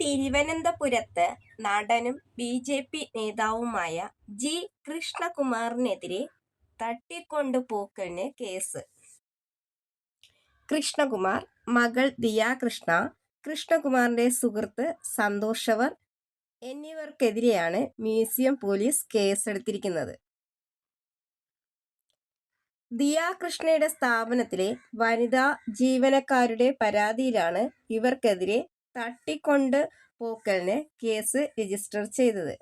തിരുവനന്തപുരത്ത് നടനും B J P നേതാവുമായ ജി കൃഷ്ണകുമാറിനെതിരെ തട്ടിക്കൊണ്ടുപോക്കലിന് കേസ്. കൃഷ്ണകുമാർ മകൾ ദിയ കൃഷ്ണ കൃഷ്ണകുമാറിന്റെ സുഹൃത്ത് സന്തോഷവർ എന്നിവർക്കെതിരെയാണ് മ്യൂസിയം പോലീസ് കേസെടുത്തിരിക്കുന്നത്. ദിയ കൃഷ്ണയുടെ സ്ഥാപനത്തിലെ വനിതാ ജീവനക്കാരുടെ പരാതിയിലാണ് ഇവർക്കെതിരെ തട്ടിക്കൊണ്ട് പോക്കലിന് കേസ് രജിസ്റ്റർ ചെയ്തത്.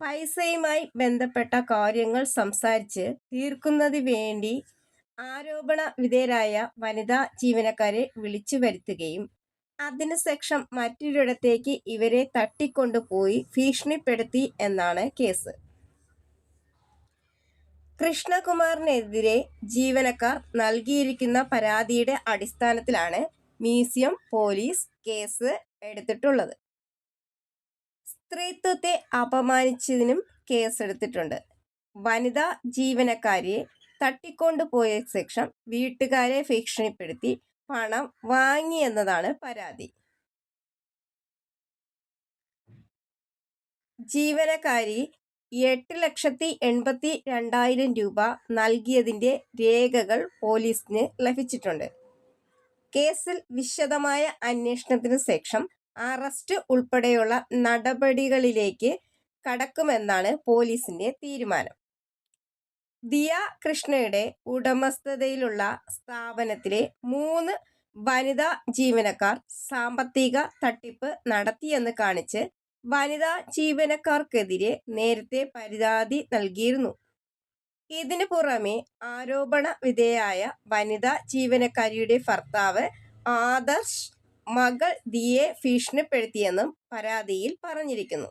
പൈസയുമായി ബന്ധപ്പെട്ട കാര്യങ്ങൾ സംസാരിച്ച് തീർക്കുന്നതിന് വേണ്ടി ആരോപണ വിധേയരായ വനിതാ ജീവനക്കാരെ വിളിച്ചു വരുത്തുകയും അതിനുശേഷം മറ്റൊരിടത്തേക്ക് ഇവരെ തട്ടിക്കൊണ്ടുപോയി ഭീഷണിപ്പെടുത്തി എന്നാണ് കേസ്. കൃഷ്ണകുമാറിനെതിരെ ജീവനക്കാർ നൽകിയിരിക്കുന്ന പരാതിയുടെ അടിസ്ഥാനത്തിലാണ് മ്യൂസിയം പോലീസ് കേസ് എടുത്തിട്ടുള്ളത്. സ്ത്രീത്വത്തെ അപമാനിച്ചതിനും കേസെടുത്തിട്ടുണ്ട് വനിതാ ജീവനക്കാരിയെ തട്ടിക്കൊണ്ടുപോയ ശേഷം വീട്ടുകാരെ ഭീഷണിപ്പെടുത്തി പണം വാങ്ങിയെന്നതാണ് പരാതി. ജീവനക്കാരി എട്ട് ലക്ഷത്തി എൺപത്തി രണ്ടായിരം രൂപ നൽകിയതിന്റെ രേഖകൾ പോലീസിന് ലഭിച്ചിട്ടുണ്ട്. കേസിൽ വിശദമായ അന്വേഷണത്തിന് ശേഷം അറസ്റ്റ് ഉൾപ്പെടെയുള്ള നടപടികളിലേക്ക് കടക്കുമെന്നാണ് പോലീസിന്റെ തീരുമാനം. ദിയ കൃഷ്ണയുടെ ഉടമസ്ഥതയിലുള്ള സ്ഥാപനത്തിലെ മൂന്ന് വനിതാ ജീവനക്കാർ സാമ്പത്തിക തട്ടിപ്പ് നടത്തിയെന്ന് കാണിച്ച് വനിതാ ജീവനക്കാർക്കെതിരെ നേരത്തെ പരാതി നൽകിയിരുന്നു. ഇതിനു പുറമെ ആരോപണ വിധേയായ വനിതാ ജീവനക്കാരിയുടെ ഭർത്താവ് ആദർശ് മകൾ ദിയെ ഭീഷണിപ്പെടുത്തിയെന്നും പരാതിയിൽ പറഞ്ഞിരിക്കുന്നു.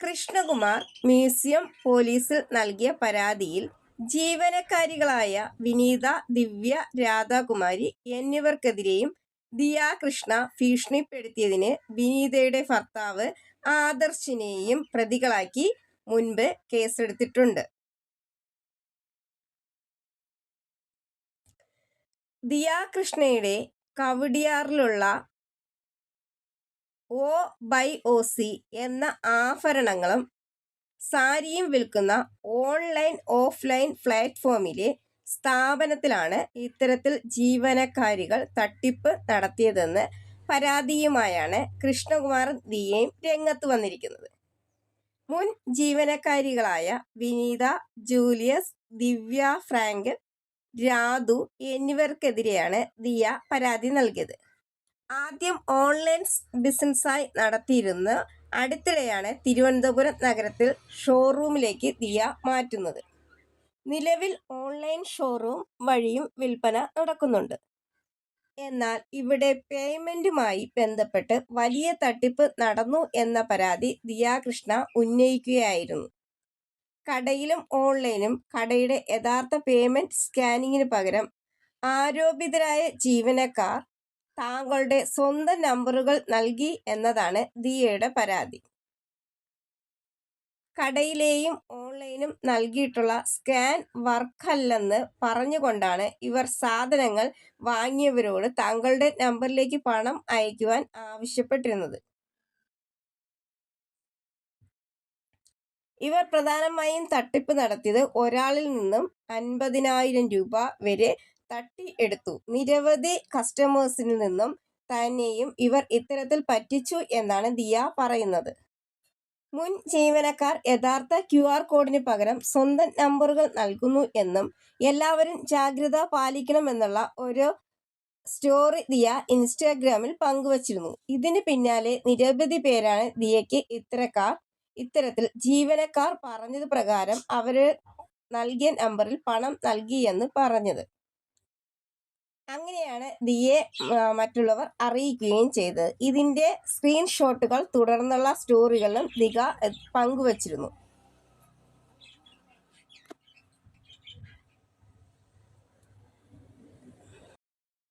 കൃഷ്ണകുമാർ മ്യൂസിയം പോലീസിൽ നൽകിയ പരാതിയിൽ ജീവനക്കാരികളായ വിനീത ദിവ്യ രാധാകുമാരി എന്നിവർക്കെതിരെയും ദിയ കൃഷ്ണ ഭീഷണിപ്പെടുത്തിയതിന് വിനീതയുടെ ഭർത്താവ് ആദർശിനെയും പ്രതികളാക്കി മുൻപ് കേസെടുത്തിട്ടുണ്ട്. ദിയ കൃഷ്ണയുടെ കവടിയാറിലുള്ള ഒ ബൈ ഒ സി എന്ന ആഭരണങ്ങളും സാരിയും വിൽക്കുന്ന ഓൺലൈൻ ഓഫ്ലൈൻ പ്ലാറ്റ്ഫോമിലെ സ്ഥാപനത്തിലാണ് ഇത്തരത്തിൽ ജീവനക്കാരികൾ തട്ടിപ്പ് നടത്തിയതെന്ന് പരാതിയുമായാണ് കൃഷ്ണകുമാർ ദിയയും രംഗത്ത് വന്നിരിക്കുന്നത്. മുൻ ജീവനക്കാരികളായ വിനീത ജൂലിയസ് ദിവ്യ ഫ്രാങ്ക് രാധു എന്നിവർക്കെതിരെയാണ് ദിയ പരാതി നൽകിയത്. ആദ്യം ഓൺലൈൻ ബിസിനസ്സായി നടത്തിയിരുന്ന അടുത്തിടെയാണ് തിരുവനന്തപുരം നഗരത്തിൽ ഷോറൂമിലേക്ക് ദിയ മാറ്റുന്നത്. നിലവിൽ ഓൺലൈൻ ഷോറൂം വഴിയും വിൽപ്പന നടക്കുന്നുണ്ട്. എന്നാൽ ഇവിടെ പേയ്മെന്റുമായി ബന്ധപ്പെട്ട് വലിയ തട്ടിപ്പ് നടന്നു എന്ന പരാതി ദിയാകൃഷ്ണ ഉന്നയിക്കുകയായിരുന്നു. കടയിലും ഓൺലൈനും കടയുടെ യഥാർത്ഥ പേയ്മെന്റ് സ്കാനിങ്ങിന് പകരം ആരോപിതരായ ജീവനക്കാർ താങ്കളുടെ സ്വന്തം നമ്പറുകൾ നൽകി എന്നതാണ് ദിയയുടെ പരാതി. കടയിലെയും ഓൺലൈനും നൽകിയിട്ടുള്ള സ്കാൻ വർക്കല്ലെന്ന് പറഞ്ഞുകൊണ്ടാണ് ഇവർ സാധനങ്ങൾ വാങ്ങിയവരോട് താങ്കളുടെ നമ്പറിലേക്ക് പണം അയക്കുവാൻ ആവശ്യപ്പെട്ടിരുന്നത്. ഇവർ പ്രധാനമായും തട്ടിപ്പ് നടത്തിയത് ഒരാളിൽ നിന്നും അൻപതിനായിരം രൂപ വരെ തട്ടി എടുത്തു. നിരവധി കസ്റ്റമേഴ്സിൽ നിന്നും തന്നെയും ഇവർ ഇത്തരത്തിൽ പറ്റിച്ചു എന്നാണ് ദിയ പറയുന്നത്. മുൻ ജീവനക്കാർ യഥാർത്ഥ ക്യു ആർ കോഡിന് പകരം സ്വന്തം നമ്പറുകൾ നൽകുന്നു എന്നും എല്ലാവരും ജാഗ്രത പാലിക്കണമെന്നുള്ള ഒരു സ്റ്റോറി ദിയ ഇൻസ്റ്റാഗ്രാമിൽ പങ്കുവച്ചിരുന്നു. ഇതിന് പിന്നാലെ നിരവധി പേരാണ് ദിയയ്ക്ക് ഇത്തരക്കാർ ഇത്തരത്തിൽ ജീവനക്കാർ പറഞ്ഞത് പ്രകാരം അവർ നൽകിയ നമ്പറിൽ പണം നൽകിയെന്ന് പറഞ്ഞത്. അങ്ങനെയാണ് ദിയെ മറ്റുള്ളവർ അറിയിക്കുകയും ചെയ്തത്. ഇതിന്റെ സ്ക്രീൻഷോട്ടുകൾ തുടർന്നുള്ള സ്റ്റോറികളിലും ദിഗ പങ്കുവച്ചിരുന്നു.